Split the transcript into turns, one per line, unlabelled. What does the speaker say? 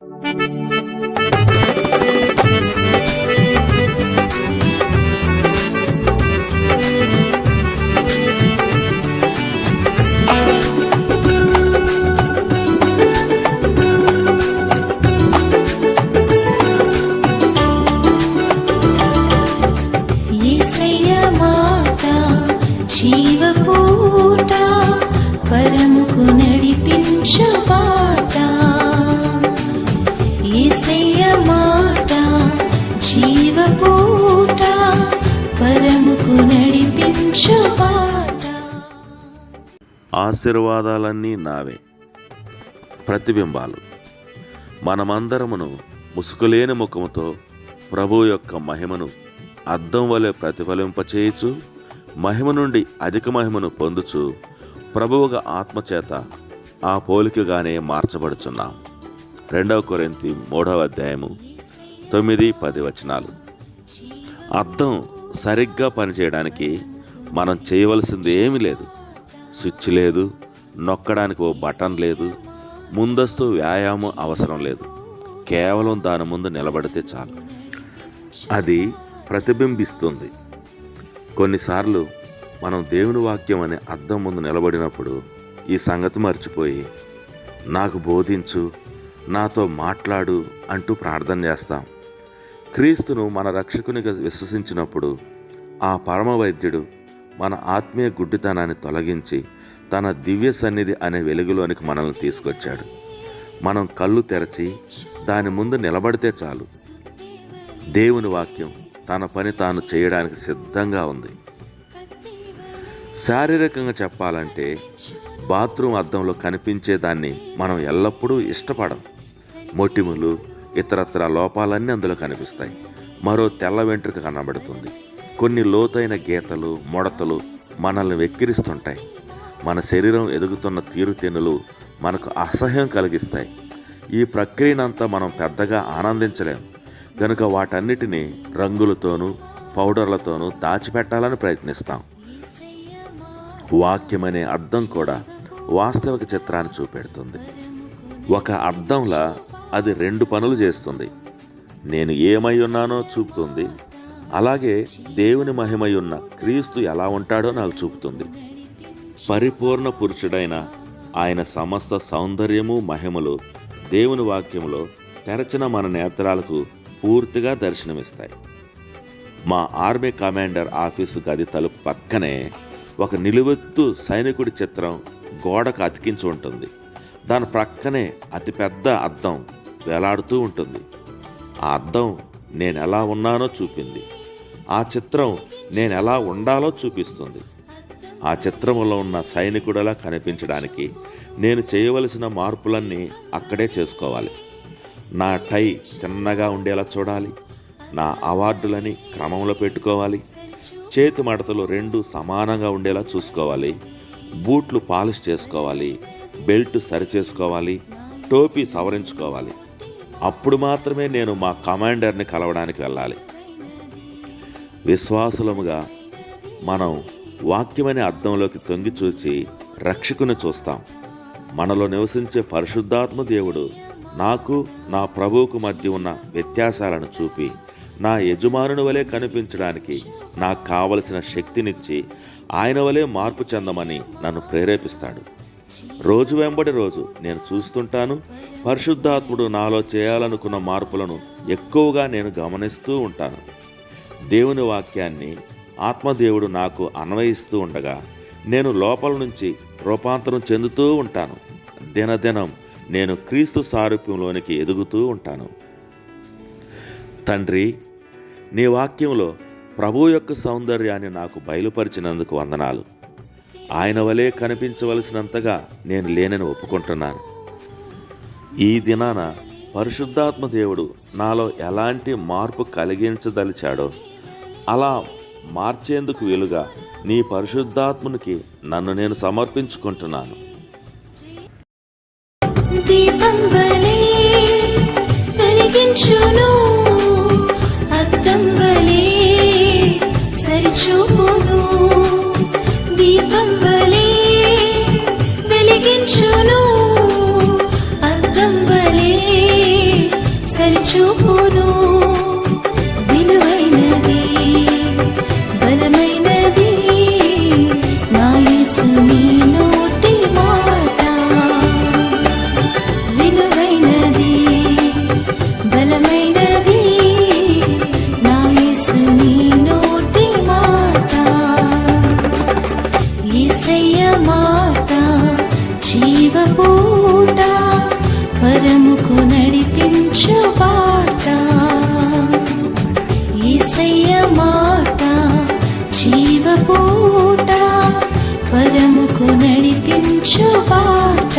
Thank you.
ఆశీర్వాదాలన్నీ నావే. ప్రతిబింబాలు. మనమందరమును ముసుగులేని ముఖముతో ప్రభు యొక్క మహిమను అద్దం వలె ప్రతిఫలింపచేయచు మహిమ నుండి అధిక మహిమను పొందుచు ప్రభువుగా ఆత్మచేత ఆ పోలికగానే మార్చబడుచున్నాం. రెండవ కొరింతి మూడవ అధ్యాయము తొమ్మిది పది వచనాలు. అద్దం సరిగ్గా పనిచేయడానికి మనం చేయవలసింది ఏమీ లేదు. స్విచ్ లేదు నొక్కడానికి ఓ బటన్ లేదు ముందస్తు వ్యాయామం అవసరం లేదు. కేవలం దాని ముందు నిలబడితే చాలు. అది ప్రతిబింబిస్తుంది. కొన్నిసార్లు మనం దేవుని వాక్యం అనే అద్దం ముందు నిలబడినప్పుడు ఈ సంగతి మర్చిపోయి నాకు బోధించు నాతో మాట్లాడు అంటూ ప్రార్థన చేస్తాం. క్రీస్తును మన రక్షకునిగా విశ్వసించినప్పుడు ఆ పరమ వైద్యుడు మన ఆత్మీయ గుడ్డితనాన్ని తొలగించి తన దివ్య సన్నిధి అనే వెలుగులోనికి మనల్ని తీసుకొచ్చాడు. మనం కళ్ళు తెరచి దాని ముందు నిలబడితే చాలు. దేవుని వాక్యం తన పని తాను చేయడానికి సిద్ధంగా ఉంది. శారీరకంగా చెప్పాలంటే బాత్రూమ్ అద్దంలో కనిపించే దాన్ని మనం ఎల్లప్పుడూ ఇష్టపడం. మొటిములు ఇతరత్ర లోపాలన్నీ అందులో కనిపిస్తాయి. మరో తెల్ల వెంట్రుక కనబడుతుంది. కొన్ని లోతైన గీతలు ముడతలు మనల్ని వెక్కిరిస్తుంటాయి. మన శరీరం ఎదుగుతున్న తీరుతెన్నులు మనకు అసహ్యం కలిగిస్తాయి. ఈ ప్రక్రియనంతా మనం పెద్దగా ఆనందించలేము కనుక వాటన్నిటినీ రంగులతోనూ పౌడర్లతోనూ దాచిపెట్టాలని ప్రయత్నిస్తాం. వాక్యమనే అర్థం కూడా వాస్తవిక చిత్రాన్ని చూపెడుతుంది. ఒక అర్థంలా అది రెండు పనులు చేస్తుంది. నేను ఏమై ఉన్నానో చూపుతుంది. అలాగే దేవుని మహిమై ఉన్న క్రీస్తు ఎలా ఉంటాడో నాకు చూపుతుంది. పరిపూర్ణ పురుషుడైన ఆయన సమస్త సౌందర్యము మహిమలు దేవుని వాక్యంలో తెరచిన మన నేత్రాలకు పూర్తిగా దర్శనమిస్తాయి. మా ఆర్మీ కమాండర్ ఆఫీసు గది తలుపు పక్కనే ఒక నిలువెత్తు సైనికుడి చిత్రం గోడకు అతికించి ఉంటుంది. దాని ప్రక్కనే అతిపెద్ద అద్దం వేలాడుతూ ఉంటుంది. ఆ అద్దం నేను ఎలా ఉన్నానో చూపింది. ఆ చిత్రం నేను ఎలా ఉండాలో చూపిస్తుంది. ఆ చిత్రములో ఉన్న సైనికుడలా కనిపించడానికి నేను చేయవలసిన మార్పులన్నీ అక్కడే చేసుకోవాలి. నా టై తిన్నగా ఉండేలా చూడాలి. నా అవార్డులని క్రమంలో పెట్టుకోవాలి. చేతి మడతలు రెండు సమానంగా ఉండేలా చూసుకోవాలి. బూట్లు పాలిష్ చేసుకోవాలి. బెల్ట్ సరిచేసుకోవాలి. టోపీ సవరించుకోవాలి. అప్పుడు మాత్రమే నేను మా కమాండర్ని కలవడానికి వెళ్ళాలి. విశ్వాసులముగా మనం వాక్యమనే అర్థంలోకి తొంగి చూసి రక్షకుని చూస్తాం. మనలో నివసించే పరిశుద్ధాత్మ దేవుడు నాకు నా ప్రభువుకు మధ్య ఉన్న వ్యత్యాసాలను చూపి నా యజమానుని వలె కనిపించడానికి నాకు కావలసిన శక్తినిచ్చి ఆయన వలె మార్పు చెందమని నన్ను ప్రేరేపిస్తాడు. రోజు వెంబడి రోజు నేను చూస్తుంటాను. పరిశుద్ధాత్ముడు నాలో చేయాలనుకున్న మార్పులను ఎక్కువగా నేను గమనిస్తూ ఉంటాను. దేవుని వాక్యాన్ని ఆత్మదేవుడు నాకు అన్వయిస్తూ ఉండగా నేను లోపల నుంచి రూపాంతరం చెందుతూ ఉంటాను. దినదినం నేను క్రీస్తు సారూప్యంలోనికి ఎదుగుతూ ఉంటాను. తండ్రి నీ వాక్యంలో ప్రభు యొక్క సౌందర్యాన్ని నాకు బయలుపరిచినందుకు వందనాలు. ఆయన వలె కనిపించవలసినంతగా నేను లేనని ఒప్పుకుంటున్నాను. ఈ దినాన పరిశుద్ధాత్మ దేవుడు నాలో ఎలాంటి మార్పు కలిగించదలిచాడో అలా మార్చేందుకు వీలుగా నీ పరిశుద్ధాత్మునికి నన్ను నేను సమర్పించుకుంటున్నాను.
దీపం సరిచూపును. జీవపూట పరముకు నడిపించు బాట. యేసయ్య మాట జీవపూట పరముకు నడిపించు బాట.